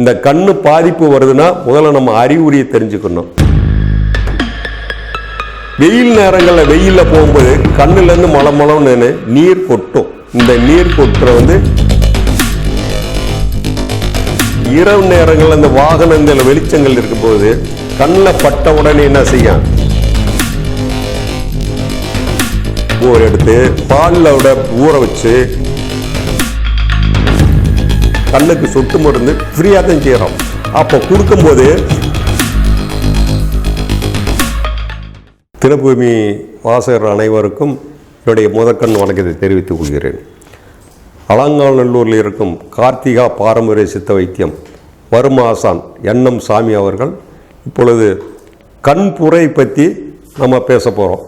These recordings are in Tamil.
இந்த கண்ணு பாதிப்பு வருதுன்னா முதல்ல நம்ம அறிகுறியை தெரிஞ்சுக்கணும். வெயில் நேரங்களில் வெயிலில் போகும்போது கண்ணுலேருந்து மலம் மலம்னு நீர் கொட்டும். இந்த நீர் கொட்டுற வந்து இரவு நேரங்களில் இந்த வாகனங்கள் வெளிச்சங்கள் இருக்கும்போது கண்ணில் பட்ட உடனே என்ன செய்யும்? ஊர் எடுத்து பாலில் விட ஊற வச்சு கண்ணுக்கு சொட்டு மருந்து ஃப்ரீயாக தான் செய்கிறோம் அப்போ கொடுக்கும்போது தினபூமி வாசகர் அனைவருக்கும் என்னுடைய முதற்கண் வணக்கத்தை தெரிவித்துக் கொள்கிறேன். அலங்காநல்லூரில் இருக்கும் கார்த்திகா பாரம்பரிய சித்த வைத்தியம் வரும் ஆசான் எண்ணம் சாமி அவர்கள் இப்பொழுது கண்புரை பற்றி நம்ம பேச போகிறோம்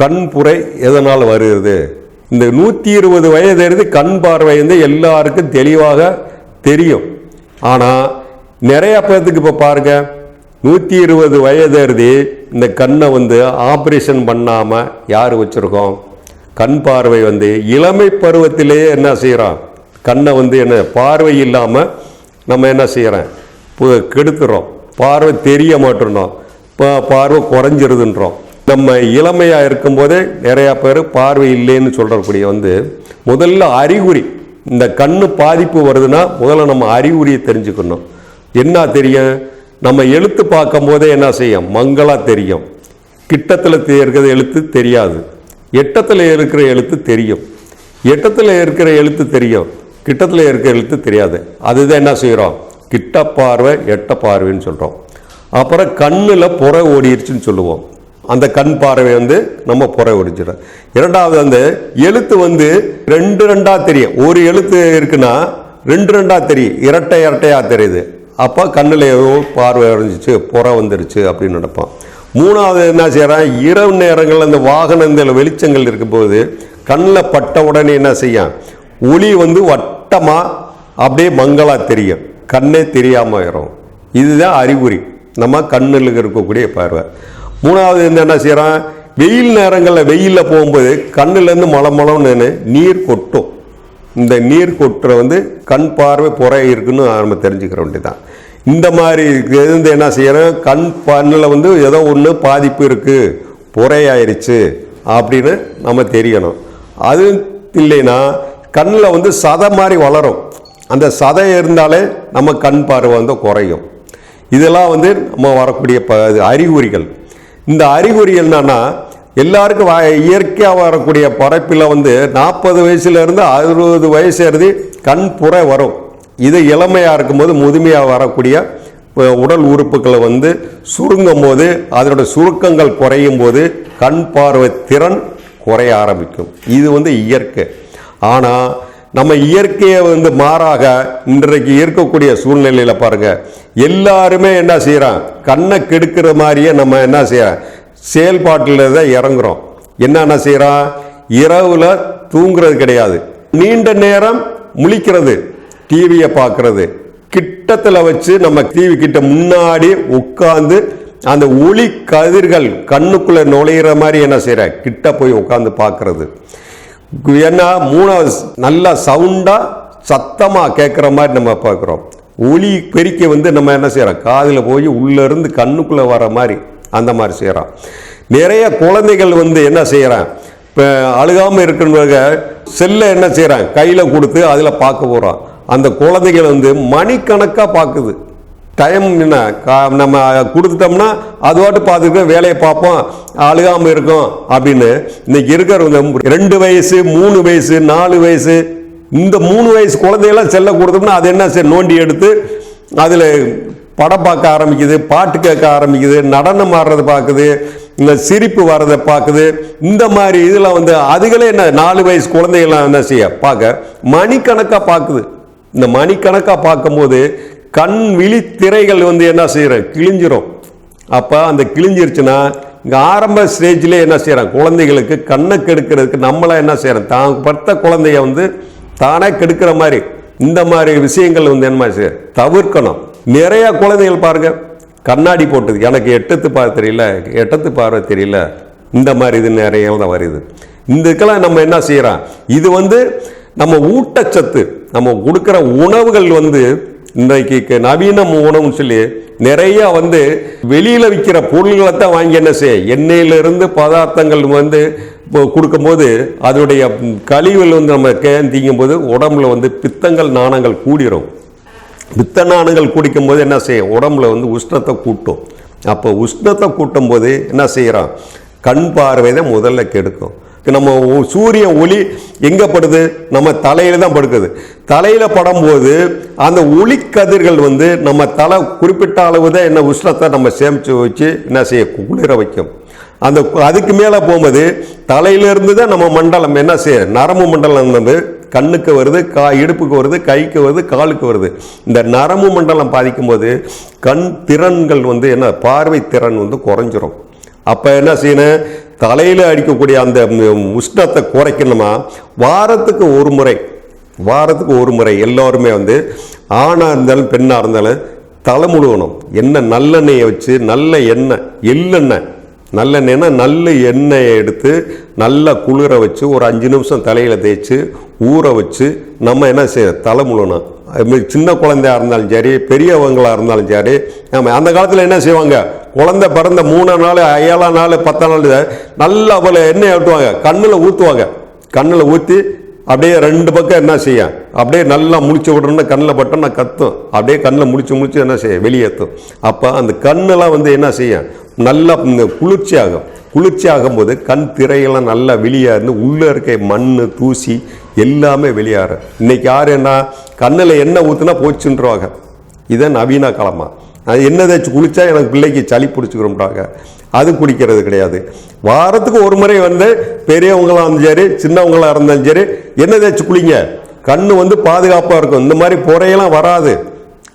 கண்புரை எதனால் வருகிறது? இந்த நூற்றி இருபது வயதுலேருந்து கண் பார்வை வந்து எல்லாருக்கும் தெளிவாக தெரியும். ஆனால் நிறைய பேர்த்துக்கு இப்போ பாருங்க நூற்றி இருபது வயதுலேருந்து இந்த கண்ணை வந்து ஆப்ரேஷன் பண்ணாமல் யார் வச்சுருக்கோம்? கண் பார்வை வந்து இளமை பருவத்திலேயே என்ன செய்கிறோம் கண்ணை வந்து என்ன பார்வை இல்லாமல் நம்ம என்ன செய்கிறோம் கெடுத்துறோம். பார்வை தெரிய மாட்டேறோம் இப்போ பார்வை குறைஞ்சிருதுன்றோம். நம்ம இளமையாக இருக்கும்போதே நிறையா பேர் பார்வை இல்லைன்னு சொல்கிறக்கூடிய வந்து முதல்ல அறிகுறி இந்த கண்ணு பாதிப்பு வருதுன்னா முதல்ல நம்ம அறிகுறியை தெரிஞ்சுக்கணும். என்ன தெரியும்? நம்ம எழுத்து பார்க்கும் போதே என்ன செய்யும்? மங்களாக தெரியும். கிட்டத்தில் இருக்கிற எழுத்து தெரியாது. எட்டத்தில் இருக்கிற எழுத்து தெரியும். எட்டத்தில் இருக்கிற எழுத்து தெரியும். கிட்டத்தில் இருக்கிற எழுத்து தெரியாது. அதுதான் என்ன செய்கிறோம் கிட்ட பார்வை எட்ட பார்வைன்னு சொல்கிறோம் அப்புறம் கண்ணில் புற ஓடிடுச்சுன்னு சொல்லுவோம். அந்த கண் பார்வை வந்து நம்ம புற ஓடிச்சிடும் இரண்டாவது வந்து எழுத்து வந்து ரெண்டு ரெண்டாக தெரியும். ஒரு எழுத்து இருக்குன்னா ரெண்டு ரெண்டாக தெரியும். இரட்டை இரட்டையாக தெரியுது. அப்போ கண்ணில் ஏதோ பார்வை அடைஞ்சிச்சு புற வந்துருச்சு அப்படின்னு நினைப்போம். மூணாவது என்ன செய்கிறான் இரவு நேரங்களில் அந்த வாகனங்கள் வெளிச்சங்கள் இருக்கும்போது கண்ணில் பட்ட உடனே என்ன செய்யும்? ஒளி வந்து வட்டமாக அப்படியே மங்களாக தெரியும். கண்ணே தெரியாமல் ஆயிரும். இதுதான் அறிகுறி. நம்ம கண்ணில் இருக்கக்கூடிய பார்வை. மூணாவது வந்து என்ன செய்கிறான் வெயில் நேரங்களில் வெயிலில் போகும்போது கண்ணுலேருந்து மலம் மலம்னு நீர் கொட்டும். இந்த நீர் கொட்டுற வந்து கண் பார்வை புறை இருக்குன்னு நம்ம தெரிஞ்சுக்கிற வேண்டியதான் இந்த மாதிரி இருந்து என்ன செய்யறோம் கண் பண்ணில் வந்து ஏதோ ஒன்று பாதிப்பு இருக்குது புறையாயிருச்சு அப்படின்னு நம்ம தெரியணும். அது இல்லைன்னா கண்ணில் வந்து சதை மாதிரி வளரும். அந்த சதை இருந்தாலே நம்ம கண் பார்வை வந்து குறையும். இதெல்லாம் வந்து நம்ம வரக்கூடிய ப அறிகுறிகள். இந்த அறிகுறி என்னன்னா எல்லாருக்கும் இயற்கையாக வரக்கூடிய படைப்பில் வந்து நாற்பது வயசுலேருந்து அறுபது வயசு எழுதி கண் புற வரும். இது இளமையாக இருக்கும்போது முதுமையாக வரக்கூடிய உடல் உறுப்புகளை வந்து சுருங்கும் போது அதனோட சுருக்கங்கள் குறையும் போது கண் பார்வை திறன் குறைய ஆரம்பிக்கும். இது வந்து இயற்கை. ஆனால் நம்ம இயற்கையை வந்து மாறாக இன்றைக்கு இருக்கக்கூடிய சூழ்நிலையில் பாருங்கள் எல்லாருமே என்ன செய்கிறான் கண்ணை கெடுக்கிற மாதிரியே நம்ம என்ன செய்ய செயல்பாட்டில் தான் இறங்குறோம். என்னென்ன செய்கிறான் இரவில் தூங்குறது கிடையாது. நீண்ட நேரம் முழிக்கிறது டிவியை பார்க்கறது கிட்டத்தில் வச்சு நம்ம டிவி கிட்ட முன்னாடி உட்கார்ந்து அந்த ஒளி கதிர்கள் கண்ணுக்குள்ளே நுழையிற மாதிரி என்ன செய்கிற கிட்ட போய் உட்காந்து பார்க்கறது ஏன்னா மூணாவது நல்லா சவுண்டா சத்தமா கேட்குற மாதிரி நம்ம பார்க்குறோம். ஒளி பெருக்கி வந்து நம்ம என்ன செய்யறோம்? காதில் போய் உள்ளேருந்து கண்ணுக்குள்ள வர மாதிரி அந்த மாதிரி செய்கிறோம் நிறைய குழந்தைகள் வந்து என்ன செய்கிறான் இப்போ அழுகாமல் இருக்கிறவங்க செல்லை என்ன செய்கிறான் கையில் கொடுத்து அதில் பார்க்க போகிறோம் அந்த குழந்தைகள் வந்து மணிக்கணக்காக பார்க்குது. டைம் என்ன கா- நம்ம கொடுத்துட்டோம்னா அது பாட்டு வேலையை பார்ப்போம் அழுகாமல் இருக்கும் அப்படின்னு. இன்னைக்கு இருக்கிறவங்க ரெண்டு வயசு மூணு வயசு நாலு வயசு இந்த மூணு வயசு குழந்தையெல்லாம் செல்ல கொடுத்தோம்னா அது என்ன சரி நோண்டி எடுத்து அதில் படம் பார்க்க ஆரம்பிக்குது பாட்டு கேட்க ஆரம்பிக்குது நடனம் ஆடுறதை பார்க்குது இந்த சிரிப்பு வர்றதை பார்க்குது. இந்த மாதிரி இதில் வந்து அதுகளே என்ன நாலு வயசு குழந்தைகள்லாம் என்ன செய்ய பார்க்க மணிக்கணக்காக பார்க்குது. இந்த மணிக்கணக்காக பார்க்கும்போது கண் விழி திரைகள் வந்து என்ன செய்கிறோம் கிழிஞ்சிரும். அப்போ அந்த கிழிஞ்சிருச்சுன்னா இங்கே ஆரம்ப ஸ்டேஜ்லேயே என்ன செய்கிறோம் குழந்தைகளுக்கு கண்ணை கெடுக்கிறதுக்கு நம்மளாம் என்ன செய்கிறோம் தான் படுத்த குழந்தைய வந்து தானே கெடுக்கிற மாதிரி இந்த மாதிரி விஷயங்கள் வந்து என்ன செய்ய தவிர்க்கணும். நிறையா குழந்தைகள் பாருங்கள் கண்ணாடி போட்டது. எனக்கு எட்டத்து பார்வை தெரியல எட்டத்து பார்வை தெரியல. இந்த மாதிரி இது நிறைய தான் வருது. இந்த இதுக்கெல்லாம் நம்ம என்ன செய்கிறோம் இது வந்து நம்ம ஊட்டச்சத்து நம்ம கொடுக்குற உணவுகள் வந்து இன்றைக்கு க- நவீன உணவுன்னு சொல்லி நிறைய வந்து வெளியில விற்கிற பொருள்களை தான் வாங்கி என்ன செய்ய எண்ணெயிலிருந்து பதார்த்தங்கள் வந்து கொடுக்கும்போது அதனுடைய கழிவுகள் வந்து நம்ம கேந்திங்கும் போது உடம்புல வந்து பித்தங்கள் நாணங்கள் கூடிரும். பித்த நாணங்கள் குடிக்கும்போது என்ன செய்யும் உடம்புல வந்து உஷ்ணத்தை கூட்டும். அப்போ உஷ்ணத்தை கூட்டும் போது என்ன செய்கிறோம் கண் பார்வை தான் முதல்ல கெடுக்கும். நம்ம சூரிய ஒளி எங்கே படுது? நம்ம தலையில் தான் படுக்குது. தலையில் படும்போது அந்த ஒளி கதிர்கள் வந்து நம்ம தலை குறிப்பிட்ட அளவு தான் என்ன உஷ்ணத்தை நம்ம சேமித்து வச்சு என்ன செய்ய குளிர வைக்கும். அந்த அதுக்கு மேலே போகும்போது தலையிலிருந்து தான் நம்ம மண்டலம் என்ன செய்ய நரம்பு மண்டலம் வந்து கண்ணுக்கு வருது கா இடுப்புக்கு வருது கைக்கு வருது காலுக்கு வருது. இந்த நரம்பு மண்டலம் பாதிக்கும் போது கண் திறன்கள் வந்து என்ன பார்வை திறன் வந்து குறைஞ்சிரும். அப்போ என்ன செய்யணும்? தலையில் அடிக்கக்கூடிய அந்த உஷ்ணத்தை குறைக்கணுமா? வாரத்துக்கு ஒரு முறை வாரத்துக்கு ஒரு முறை எல்லோருமே வந்து ஆணாக இருந்தாலும் பெண்ணாக இருந்தாலும் தலை முழுவணும் எண்ணெய் நல்லெண்ணெயை வச்சு நல்ல எண்ணெய் எள்ளெண்ணெய் நல்லெண்ணெய்னா நல்ல எண்ணெயை எடுத்து நல்லா குளிர வச்சு ஒரு அஞ்சு நிமிஷம் தலையில் தேய்ச்சி ஊற வச்சு நம்ம என்ன செய்ய தலை முழுணும் அதுமாதிரி சின்ன குழந்தையா இருந்தாலும் சரி பெரியவங்களாக இருந்தாலும் சரி நம்ம அந்த காலத்தில் என்ன செய்வாங்க? குழந்தை பிறந்த மூணு நாள் ஏழாம் நாள் பத்தாம் நாள் நல்லா அவளை எண்ணெய் ஊற்றுவாங்க கண்ணில் ஊற்றுவாங்க கண்ணில் ஊற்றி அப்படியே ரெண்டு பக்கம் என்ன செய்யும் அப்படியே நல்லா முழிச்சு விடணும்னா கண்ணில் பட்டோம்னா கத்தும். அப்படியே கண்ணில் முழிச்சு முழிச்சு என்ன செய்யும் வெளியேற்றும் அப்போ அந்த கண்ணெல்லாம் வந்து என்ன செய்யும் நல்லா இந்த குளிர்ச்சி ஆகும் குளிர்ச்சி ஆகும்போது கண் திரையெல்லாம் நல்லா வெளியே இருந்து உள்ளே இருக்க மண் தூசி எல்லாமே வெளியாறு இன்றைக்கி யார் என்ன கண்ணில் எண்ணெய் ஊற்றுனா போச்சுன்றவாங்க. இதான் நவீன காலமாக அது என்ன தேய்ச்சி குளித்தா எனக்கு பிள்ளைக்கு சளி பிடிச்சிக்கிறோம்ன்றாங்க. அது குடிக்கிறது கிடையாது. வாரத்துக்கு ஒரு முறை வந்து பெரியவங்களாக இருந்தாலும் சரி சின்னவங்களாக இருந்தாலும் சரி என்ன தேய்ச்சி குளிங்க. கண் வந்து பாதுகாப்பாக இருக்கும். இந்த மாதிரி புறையெல்லாம் வராது.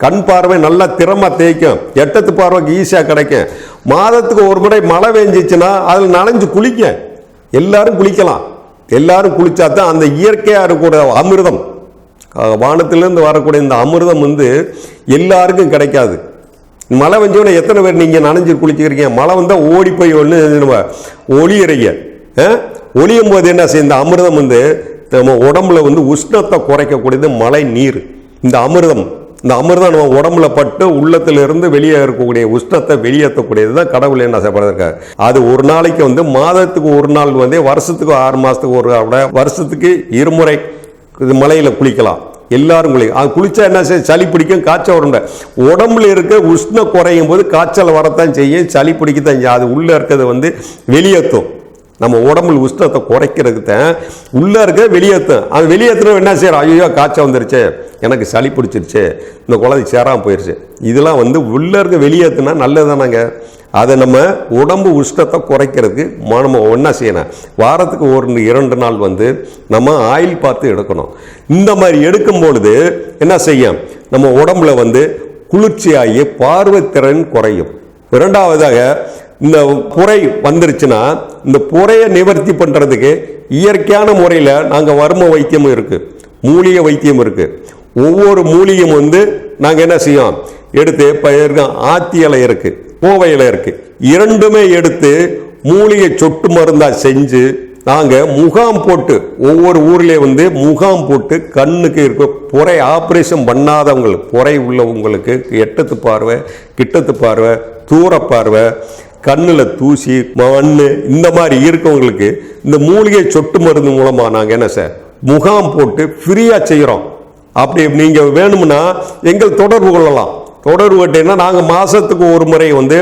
கண் பார்வை நல்லா திறமாக தேய்க்கும். எட்டத்து பார்வைக்கு ஈஸியாக கிடைக்கும். மாதத்துக்கு ஒரு முறை மழை பெஞ்சிச்சுன்னா அதில் நனைஞ்சு குளிக்க எல்லாரும் குளிக்கலாம். எல்லாரும் குளித்தா தான் அந்த இயற்கையாக இருக்கக்கூடிய அமிர்தம். வானத்திலேருந்து வரக்கூடிய இந்த அமிர்தம் வந்து எல்லாருக்கும் கிடைக்காது. மழை வந்தோடனே எத்தனை பேர் நீங்கள் நனைஞ்சு குளிச்சுக்கிறீங்க? மழை வந்தால் ஓடி போய் ஒன்று நம்ம ஒளியறீங்க. ஒளியும் போது என்ன செய்யும்? இந்த அமிர்தம் வந்து நம்ம உடம்புல வந்து உஷ்ணத்தை குறைக்கக்கூடியது மழை நீர். இந்த அமிர்தம். இந்த அமிர்தம் நம்ம உடம்புல பட்டு உள்ளத்திலிருந்து வெளியே இருக்கக்கூடிய உஷ்ணத்தை வெளியேற்றக்கூடியது தான் கடவுள் என்ன செய்யப்படுறாரு அது ஒரு நாளைக்கு வந்து மாதத்துக்கு ஒரு நாள் வந்து வருஷத்துக்கு ஆறு மாதத்துக்கு ஒரு வருஷத்துக்கு இருமுறை இது மலையில் குளிக்கலாம். எல்லாரும் குளி அது குளித்தா என்ன செய்யும்? சளி பிடிக்கும் காய்ச்சல் வரும். உடம்புல இருக்க உஷ்ணம் குறையும் போது காய்ச்சல் வரத்தான் செய்யும் சளி பிடிக்கத்தான் செய்யும். அது உள்ளே இருக்கிறது வந்து வெளியேற்றும். நம்ம உடம்புல உஷ்ணத்தை குறைக்கிறதுக்கு தான் உள்ளே இருக்க வெளியேற்றும் அது வெளியேற்றுறது என்ன செய்யறோம்? ஐயோ காய்ச்சல் வந்துருச்சு. எனக்கு சளி பிடிச்சிருச்சு. இந்த குழந்தை சேராமல் போயிடுச்சு இதெல்லாம் வந்து உள்ளே இருக்க வெளியேற்றுனா நல்லதுதானாங்க. அதை நம்ம உடம்பு உஷ்ணத்தை குறைக்கிறதுக்கு ம- நம்ம செய்யணும். வாரத்துக்கு ஒரு இரண்டு நாள் வந்து நம்ம ஆயில் பார்த்து எடுக்கணும். இந்த மாதிரி எடுக்கும் பொழுது என்ன செய்யும்? நம்ம உடம்புல வந்து குளிர்ச்சியாகி பார்வைத்திறன் குறையும். இரண்டாவதாக இந்த புரை வந்துருச்சுன்னா இந்த புறையை நிவர்த்தி பண்ணுறதுக்கு இயற்கையான முறையில் நாங்கள் வர்ம வைத்தியம் இருக்குது மூலிகை வைத்தியம் இருக்குது ஒவ்வொரு மூலிகையும் வந்து நாங்கள் என்ன செய்யோம் எடுத்து இப்போ இருக்க ஆத்தி இலை இருக்குது கோவை இலை இருக்குது இரண்டுமே எடுத்து மூலிகை சொட்டு மருந்தாக செஞ்சு நாங்கள் முகாம் போட்டு ஒவ்வொரு ஊர்லேயே வந்து முகாம் போட்டு கண்ணுக்கு இருக்க புரை ஆப்ரேஷன் பண்ணாதவங்களுக்கு புறை உள்ளவங்களுக்கு எட்டத்து பார்வை கிட்டத்து பார்வை தூர பார்வை கண்ணில் தூசி மண் இந்த மாதிரி இருக்கவங்களுக்கு இந்த மூலிகை சொட்டு மருந்து மூலமாக நாங்கள் என்ன சார் முகாம் போட்டு ஃப்ரீயாக செய்கிறோம் அப்படி நீங்கள் வேணும்னா எங்கள் தொடர்பு கொள்ளலாம். தொடர்பு கொட்டீங்கன்னா நாங்கள் மாதத்துக்கு ஒரு முறை வந்து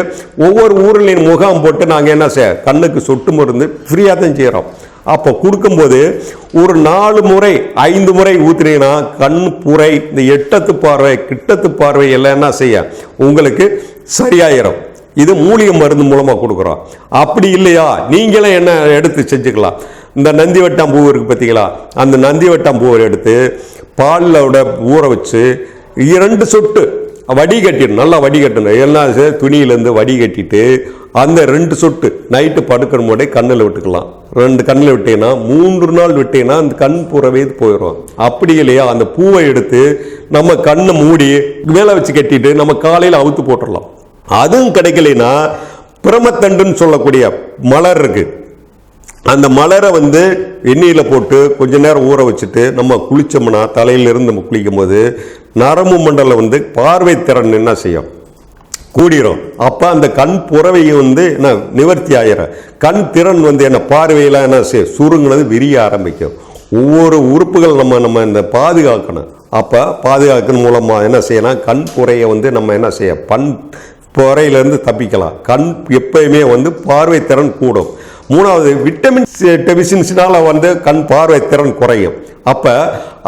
ஒவ்வொரு ஊர்லேயும் முகாம் போட்டு நாங்கள் என்ன செய்ய கண்ணுக்கு சொட்டு மருந்து ஃப்ரீயாக தான் செய்கிறோம் அப்போ கொடுக்கும்போது ஒரு நாலு முறை ஐந்து முறை ஊற்றுனீங்கன்னா கண் புரை இந்த எட்டத்து பார்வை கிட்டத்து பார்வை எல்லாம் என்ன செய்ய உங்களுக்கு சரியாயிரும். இது மூலிகை மருந்து மூலமாக கொடுக்குறோம். அப்படி இல்லையா? நீங்களே என்ன எடுத்து செஞ்சுக்கலாம். இந்த நந்தி வட்டாம் பூ இருக்குது பார்த்தீங்களா அந்த நந்தி வட்டாம் பூவை எடுத்து பாலில் ஊற வச்சு இரண்டு சொட்டு வடிகட்டிடணும். நல்லா வடிகட்டணும். எல்லாம் துணியிலேருந்து வடிகட்டிட்டு அந்த ரெண்டு சொட்டு நைட்டு படுக்கிற போதே கண்ணில் விட்டுக்கலாம். ரெண்டு கண்ணில் விட்டீங்கன்னா மூன்று நாள் விட்டீங்கன்னா அந்த கண் புறவே போயிடும். அப்படி இல்லையா? அந்த பூவை எடுத்து நம்ம கண்ணை மூடி மேலே வச்சு கட்டிட்டு நம்ம காலையில் அவுத்து போட்டுடலாம். அதுவும் கிடைக்கலைன்னா பிரமத்தண்டுன்னு சொல்லக்கூடிய மலர் இருக்கு. அந்த மலரை வந்து எண்ணெயில் போட்டு கொஞ்ச நேரம் ஊற வச்சுட்டு நம்ம குளித்தோம்னா தலையிலிருந்து நம்ம குளிக்கும்போது நரம்பு மண்டலம் வந்து பார்வை திறன் என்ன செய்யும்? கூடிரும். அப்போ அந்த கண் புறவையை வந்து என்ன நிவர்த்தி ஆயிரும். கண் திறன் வந்து என்ன பார்வையில் என்ன செய்யும் சுருங்கினது விரிய ஆரம்பிக்கும். ஒவ்வொரு உறுப்புகள் நம்ம நம்ம இந்த பாதுகாக்கணும். அப்போ பாதுகாக்கணும் மூலமாக என்ன செய்யலாம்? கண் புறையை வந்து நம்ம என்ன செய்ய பண் புறையிலேருந்து தப்பிக்கலாம். கண் எப்பயுமே வந்து பார்வை திறன் கூடும். மூணாவது விட்டமின் டெபிஷியன்சினால் வந்து கண் பார்வை திறன் குறையும். அப்போ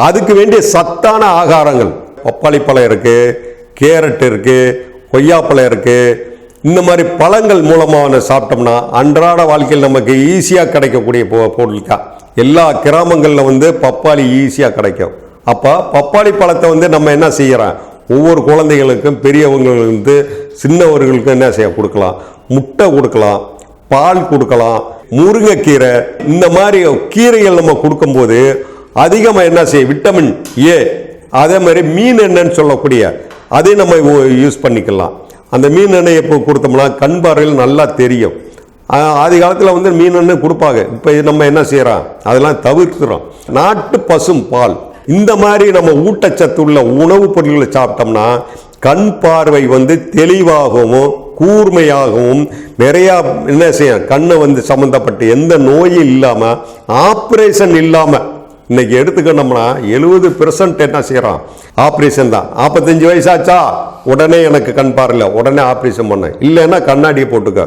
அதுக்கு வேண்டிய சத்தான ஆகாரங்கள் பப்பாளி பழம் இருக்குது கேரட் இருக்குது கொய்யாப்பழம் இருக்குது இந்த மாதிரி பழங்கள் மூலமாக சாப்பிட்டோம்னா அன்றாட வாழ்க்கையில் நமக்கு ஈஸியாக கிடைக்கக்கூடிய பொ பொருள் தான். எல்லா கிராமங்களில் வந்து பப்பாளி ஈஸியாக கிடைக்கும். அப்போ பப்பாளி பழத்தை வந்து நம்ம என்ன செய்கிறோம் ஒவ்வொரு குழந்தைகளுக்கும் பெரியவங்களுக்கு வந்து சின்னவர்களுக்கும் என்ன செய்ய கொடுக்கலாம். முட்டை கொடுக்கலாம் பால் கொடுக்கலாம் முருங்கைக்கீரை இந்த மாதிரி கீரைகள் நம்ம கொடுக்கும்போது அதிகமாக என்ன செய்ய விட்டமின் ஏ அதே மாதிரி மீன் என்னன்னு சொல்லக்கூடிய அதே நம்ம யூஸ் பண்ணிக்கலாம். அந்த மீன் எண்ணெய் இப்போ கொடுத்தோம்னா கண் பார்வையில் நல்லா தெரியும். ஆதி காலத்தில் வந்து மீன் எண்ணெய் கொடுப்பாங்க. இப்போ நம்ம என்ன செய்கிறோம் அதெல்லாம் தவிர்க்கிறோம் நாட்டு பசும் பால். இந்த மாதிரி நம்ம ஊட்டச்சத்து உள்ள உணவுப் பொருட்களை சாப்பிட்டோம்னா கண் பார்வை வந்து தெளிவாகவும் கூர்மையாகவும் நிறையா என்ன செய்யும்? கண்ணை வந்து சம்மந்தப்பட்ட எந்த நோயும் இல்லாமல் ஆப்ரேஷன் இல்லாமல் இன்னைக்கு எடுத்துக்கணும்னா எழுபது பெர்சன்ட் என்ன செய்கிறான் ஆப்ரேஷன் தான். நாற்பத்தஞ்சு வயசாச்சா? உடனே எனக்கு கண் பார்வையில உடனே ஆப்ரேஷன் பண்ண இல்லைன்னா கண்ணாடியை போட்டுக்க.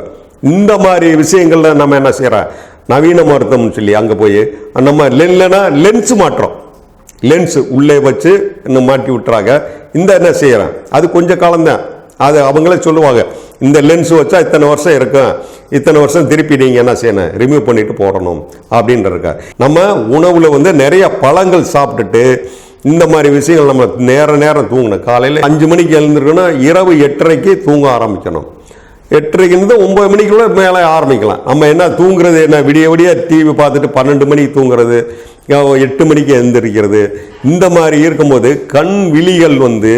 இந்த மாதிரி விஷயங்கள்ல நம்ம என்ன செய்கிறோம் நவீன மருத்துவம்னு சொல்லி அங்கே போய் நம்ம இல்லைன்னா லென்ஸ் மாற்றோம் லென்ஸ் உள்ளே வச்சு இன்னும் மாட்டி விட்டுறாங்க. இந்த என்ன செய்கிறேன் அது கொஞ்சம் காலம்தான். அது அவங்களே சொல்லுவாங்க. இந்த லென்ஸ் வச்சா இத்தனை வருஷம் இருக்கும். இத்தனை வருஷம் திருப்பி நீங்கள் என்ன செய்யணும்? ரிமூவ் பண்ணிட்டு போடணும் அப்படின்றக்க நம்ம உணவில் வந்து நிறைய பழங்கள் சாப்பிட்டுட்டு இந்த மாதிரி விஷயங்கள் நம்ம நேர நேரம் தூங்கணும். காலையில் அஞ்சு மணிக்கு எழுந்திருக்கணும் இரவு எட்டரைக்கு தூங்க ஆரம்பிக்கணும். எட்டரைக்கு ஒம்பது மணிக்குள்ளே மேலே ஆரம்பிக்கலாம். நம்ம என்ன தூங்குறது என்ன? விடிய விடிய டிவி பார்த்துட்டு பன்னெண்டு மணிக்கு தூங்குறது. எட்டு மணிக்கு எழுந்திருக்கிறது. இந்த மாதிரி இருக்கும்போது கண் விழிகள் வந்து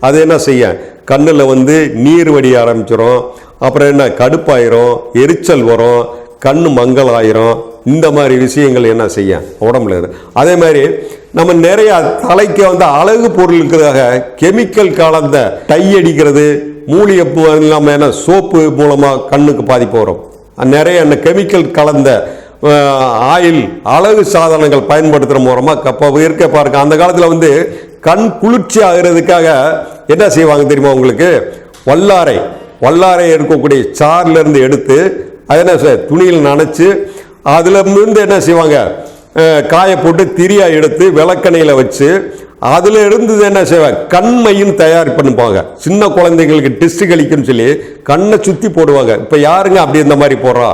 அது என்ன செய்ய? கண்ணில் வந்து நீர் வடி ஆரம்பிச்சிடும் அப்புறம் என்ன? கடுப்பாயிரும் எரிச்சல் வரும் கண் மங்களாயிரும் இந்த மாதிரி விஷயங்கள் என்ன செய்ய? உடம்புல இருக்கு அதே மாதிரி நம்ம நிறைய தலைக்கு வந்து அழகு பொருளுக்காக கெமிக்கல் கலந்த டை அடிக்கிறது மூலிகை பூ இல்லாமல் என்ன? சோப்பு மூலமாக கண்ணுக்கு பாதிப்பு வரும். நிறைய அந்த கெமிக்கல் கலந்த ஆயில் அழகு சாதனங்கள் பயன்படுத்துகிற மூலமாக கப்ப இருக்க பாருங்க அந்த காலத்தில் வந்து கண் குளிர்ச்சி ஆகிறதுக்காக என்ன செய்வாங்க தெரியுமா உங்களுக்கு? வல்லாரை வல்லாரை எடுக்கக்கூடிய சார்லேருந்து எடுத்து அதை என்ன சார் துணியில் நனைச்சி அதில் இருந்து என்ன செய்வாங்க? அஹ், காய போட்டு திரியா எடுத்து விளக்கணையில் வச்சு அதில் இருந்து என்ன செய்வாங்க? கண்மையும் தயார் பண்ணுவாங்க. சின்ன குழந்தைங்களுக்கு டெஸ்ட் கழிக்குன்னு சொல்லி கண்ணை சுற்றி போடுவாங்க. இப்போ யாருங்க அப்படி இந்த மாதிரி போடுறா?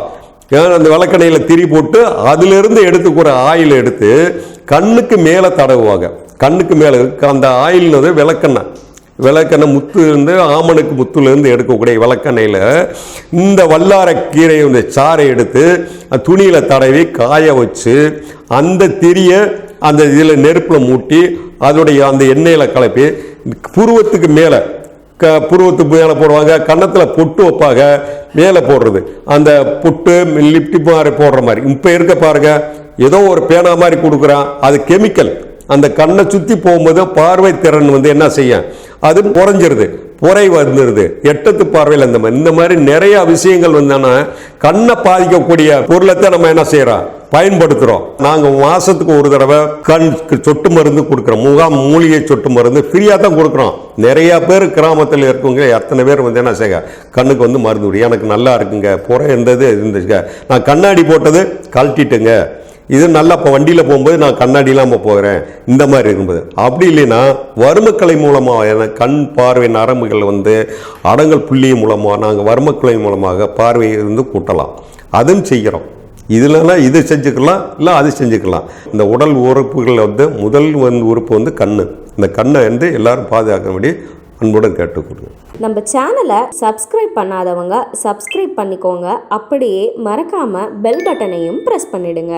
அந்த விளக்கணையில் திரி போட்டு அதிலிருந்து எடுத்துக்கிற ஆயில் எடுத்து கண்ணுக்கு மேலே தடவுவாங்க. கண்ணுக்கு மேலே அந்த ஆயில்னது வந்து விளக்கெண்ணெய் விளக்கெண்ணெய் முத்துலேருந்து ஆமணுக்கு முத்துலேருந்து எடுக்கக்கூடிய விளக்கெண்ணெயில் இந்த வல்லாரக்கீரை இந்த சாறை எடுத்து துணியில் தடவி காய வச்சு அந்த திரியை அந்த இதில் நெருப்பில் மூட்டி அதோடைய அந்த எண்ணெயில் கலப்பி புருவத்துக்கு மேலே க புருவத்துக்கு மேலே போடுவாங்க கன்னத்தில் பொட்டு வைப்பாங்க மேலே போடுறது. அந்த பொட்டு லிப்டி மாதிரி போடுற மாதிரி. இப்போ இருக்க பாருங்க ஏதோ ஒரு பேனா மாதிரி கொடுக்குறான். அது கெமிக்கல். அந்த கண்ணை சுற்றி போகும்போது பார்வை திறன் வந்து என்ன செய்யும்? அது குறைஞ்சிருது புரை வந்துடுது எட்டத்து பார்வையில் இந்த மாதிரி இந்த மாதிரி நிறைய விஷயங்கள் வந்தானா கண்ணை பாதிக்கக்கூடிய பொருளத்தை நம்ம என்ன செய்கிறோம் பயன்படுத்துகிறோம் நாங்கள் மாதத்துக்கு ஒரு தடவை கண் சொட்டு மருந்து கொடுக்குறோம். முகாம் மூலிகை சொட்டு மருந்து ஃப்ரீயாக தான் கொடுக்குறோம். நிறைய பேர் கிராமத்தில் இருக்கவங்க எத்தனை பேர் வந்து என்ன செய்ய கண்ணுக்கு வந்து மருந்து விடு எனக்கு நல்லா இருக்குங்க. புற இருந்தது இருந்துச்சுங்க. நான் கண்ணாடி போட்டது கழட்டிட்டுங்க. இது நல்லா இப்போ வண்டியில் போகும்போது நான் கண்ணாடி இல்லாமல் போகிறேன். இந்த மாதிரி இருக்கும்போது. அப்படி இல்லைன்னா வறுமக்கலை மூலமாக கண் பார்வை நரம்புகள் வந்து அடங்கல் புள்ளி மூலமாக நாங்கள் வறுமக்கலை மூலமாக பார்வையை இருந்து கூட்டலாம். அதுவும் செய்கிறோம். இதுலலாம் இது செஞ்சுக்கலாம் இல்லை அது செஞ்சுக்கலாம். இந்த உடல் உறுப்புகளில் வந்து முதல் வந்து உறுப்பு வந்து கண் இந்த கண்ணை வந்து எல்லாரும் பாதுகாக்க அன்புடன் கேட்டுக்கொடுங்க நம்ம சேனலை சப்ஸ்கிரைப் பண்ணாதவங்க சப்ஸ்கிரைப் பண்ணிக்கோங்க. அப்படியே மறக்காம பெல் பட்டனையும் ப்ரெஸ் பண்ணிடுங்க.